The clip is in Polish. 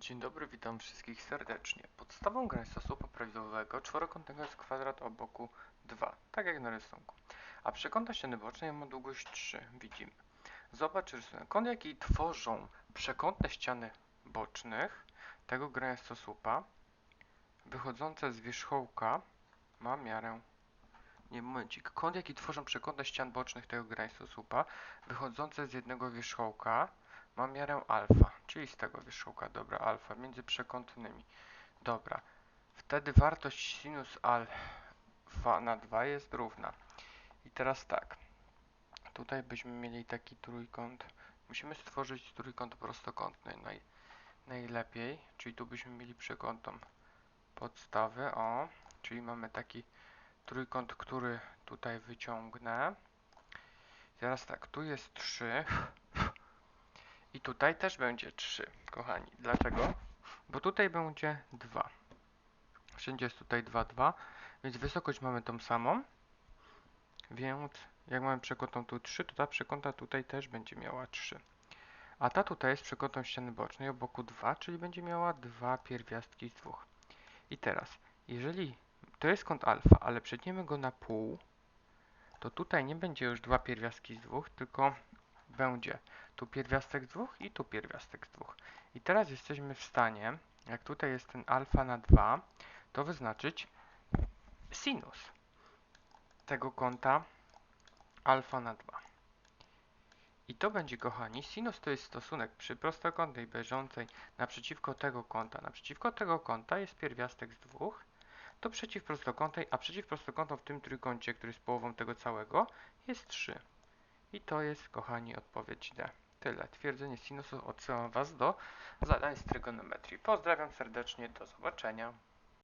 Dzień dobry, witam wszystkich serdecznie. Podstawą granicosłupa prawidłowego czworokątnego jest kwadrat o boku 2, tak jak na rysunku. A przekąta ściany bocznej ma długość 3, widzimy. Zobacz rysunek. Kąt, jaki tworzą przekątne ściany bocznych tego granicosłupa, wychodzące z wierzchołka, ma miarę... Nie, momencik. Kąt, jaki tworzą przekątne ścian bocznych tego granicosłupa, wychodzące z jednego wierzchołka, ma miarę alfa, czyli z tego wierzchołka, dobra, alfa, między przekątnymi. Dobra, wtedy wartość sinus alfa na 2 jest równa. I teraz tak, tutaj byśmy mieli taki trójkąt, musimy stworzyć trójkąt prostokątny naj, najlepiej, czyli tu byśmy mieli przekątną podstawę, o, czyli mamy taki trójkąt, który tutaj wyciągnę. Teraz tak, tu jest 3, i tutaj też będzie 3, kochani. Dlaczego? Bo tutaj będzie 2. Wszędzie jest tutaj 2, 2, więc wysokość mamy tą samą. Więc jak mamy przekątną tu 3, to ta przekąta tutaj też będzie miała 3. A ta tutaj jest przekątą ściany bocznej o boku 2, czyli będzie miała dwa pierwiastki z dwóch. I teraz, jeżeli to jest kąt alfa, ale przedniemy go na pół, to tutaj nie będzie już dwa pierwiastki z dwóch, tylko będzie tu pierwiastek z dwóch i tu pierwiastek z dwóch. I teraz jesteśmy w stanie, jak tutaj jest ten alfa na 2, to wyznaczyć sinus tego kąta alfa na 2. I to będzie, kochani, sinus to jest stosunek przy prostokątnej bieżącej naprzeciwko tego kąta. Naprzeciwko tego kąta jest pierwiastek z dwóch, to przeciw prostokątnej, a przeciw prostokątom w tym trójkącie, który jest połową tego całego, jest 3. I to jest, kochani, odpowiedź D. Tyle. Twierdzenie sinusu odsyłam Was do zadań z trygonometrii. Pozdrawiam serdecznie, do zobaczenia.